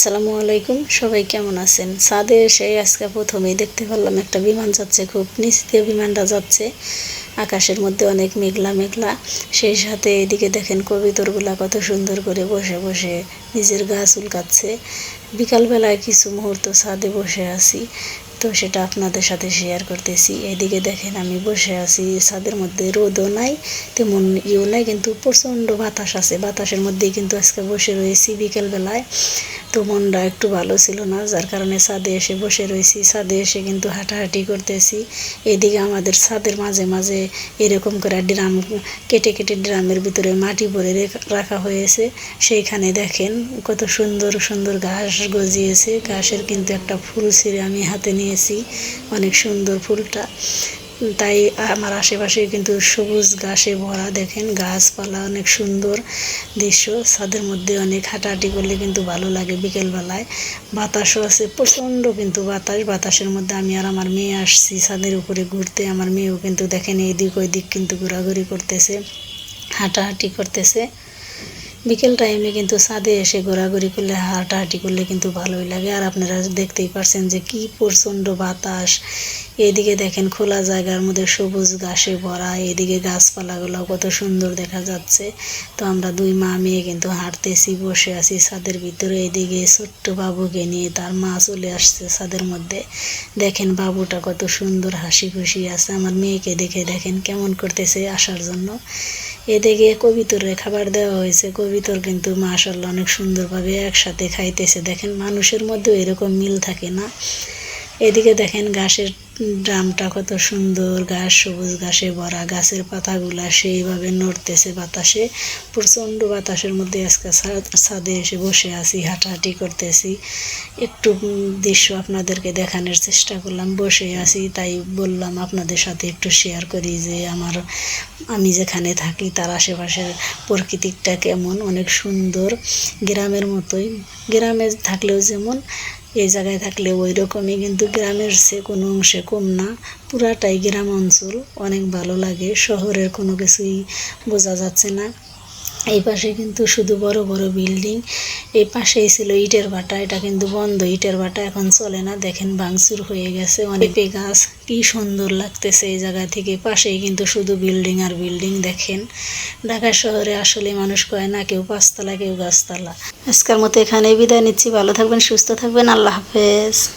আসসালামু আলাইকুম। সবাই কেমন আছেন? সাদে এসে আজকে প্রথমেই দেখতে পারলাম একটা বিমান যাচ্ছে, খুব নিচ দিয়ে বিমানটা যাচ্ছে। আকাশের মধ্যে অনেক মেঘলা মেঘলা। সেই সাথে এদিকে দেখেন কবিতরগুলা কত সুন্দর করে বসে বসে নিজের গাছ চুলকাচ্ছে। বিকালবেলায় কিছু মুহূর্ত ছাদে বসে আছি। তো সেটা আপনাদের সাথে শেয়ার করতেছি। এদিকে দেখেন আমি বসে আছি, ছাদের মধ্যে রোদও নাই, তেমন ইও নাই, কিন্তু প্রচণ্ড বাতাস আছে। বাতাসের মধ্যেই কিন্তু আজকে বসে রয়েছি বিকেলবেলায়। তো মনটা একটু ভালো ছিল না, যার কারণে ছাদে এসে বসে রয়েছি। ছাদে এসে কিন্তু হাঁটাহাঁটি করতেছি। এদিকে আমাদের ছাদের মাঝে মাঝে এরকম করে ড্রাম, কেটে কেটে ড্রামের ভিতরে মাটি ভরে রেখা- হয়েছে। সেইখানে দেখেন কত সুন্দর সুন্দর ঘাস গজিয়েছে। ঘাসের কিন্তু একটা ফুল ছিঁড়ে আমি হাতে নিয়েছি অনেক সুন্দর ফুলটা। তাই আমার আশেপাশে কিন্তু সবুজ ঘাসে ভরা, দেখেন গাছপালা অনেক সুন্দর দৃশ্য। ছাদের মধ্যে অনেক হাঁটাহাঁটি করলে কিন্তু ভালো লাগে বিকেলবেলায়। বাতাসও আছে, প্রচণ্ড কিন্তু বাতাস। বাতাসের মধ্যে আমি আর আমার মেয়ে আসছি ছাদের উপরে ঘুরতে। আমার মেয়েও কিন্তু দেখেন এদিক ওই দিক কিন্তু ঘোরাঘুরি করতেছে, হাঁটাহাঁটি করতেছে। বিকেল টাইমে কিন্তু ছাদে এসে ঘোরাঘুরি করলে, হাঁটাহাঁটি করলে কিন্তু ভালোই লাগে। আর আপনারা দেখতেই পারছেন যে কি প্রচণ্ড বাতাস। এদিকে দেখেন খোলা জায়গার মধ্যে সবুজ ঘাসে ভরা, এদিকে গাছপালাগুলো কত সুন্দর দেখা যাচ্ছে। তো আমরা দুই মা মেয়ে কিন্তু হাঁটতেছি, বসে আছি ছাদের ভিতরে। এদিকে ছোট্ট বাবুকে নিয়ে তার মা চলে আসছে ছাদের মধ্যে। দেখেন বাবুটা কত সুন্দর হাসি খুশি আছে। আমার মেয়েকে দেখে দেখেন কেমন করতেছে আসার জন্য। এদিকে কবিতরে খাবার দেওয়া হয়েছে। কবিতর কিন্তু মাশাল্লাহ অনেক সুন্দরভাবে একসাথে খাইতেছে। দেখেন মানুষের মধ্যেও এরকম মিল থাকে না। এদিকে দেখেন ঘাসের ড্রামটা কত সুন্দর, ঘাস, সবুজ ঘাসে ভরা, গাছের পাতাগুলা সেইভাবে নড়তেছে বাতাসে। প্রচণ্ড বাতাসের মধ্যে আজকে ছাদে এসে বসে আছি, হাঁটাহাঁটি করতেছি। একটু দৃশ্য আপনাদেরকে দেখানোর চেষ্টা করলাম। বসে আছি, তাই বললাম আপনাদের সাথে একটু শেয়ার করি যে আমার আমি যেখানে থাকি, তার আশেপাশের প্রকৃতিটা কেমন? অনেক সুন্দর। গ্রামের মতোই। গ্রামে থাকলেও যেমন, এই জায়গায় থাকলে ওই রকমই কিন্তু গ্রামের সে কোনো অংশে কম না। পুরাটাই গ্রাম অঞ্চল। অনেক ভালো লাগে। শহরের কোনো কিছুই বোঝা যাচ্ছে না। এই পাশে কিন্তু শুধু বড় বড় বিল্ডিং। এই পাশেই ছিল ইটের ভাটা, এটা কিন্তু বন্ধ। ইটের ভাটা এখন চলে না, দেখেন ভাঙচুর হয়ে গেছে অনেক। গাছ, কি সুন্দর লাগতেছে এই জায়গা থেকে। পাশেই কিন্তু শুধু বিল্ডিং আর বিল্ডিং, দেখেন। ঢাকা শহরে আসলে মানুষ কয় না, কেউ পাঁচতলা, কেউ গাছতলা। আজকের মতো এখানেই বিদায় নিচ্ছি। ভালো থাকবেন, সুস্থ থাকবেন। আল্লাহ হাফেজ।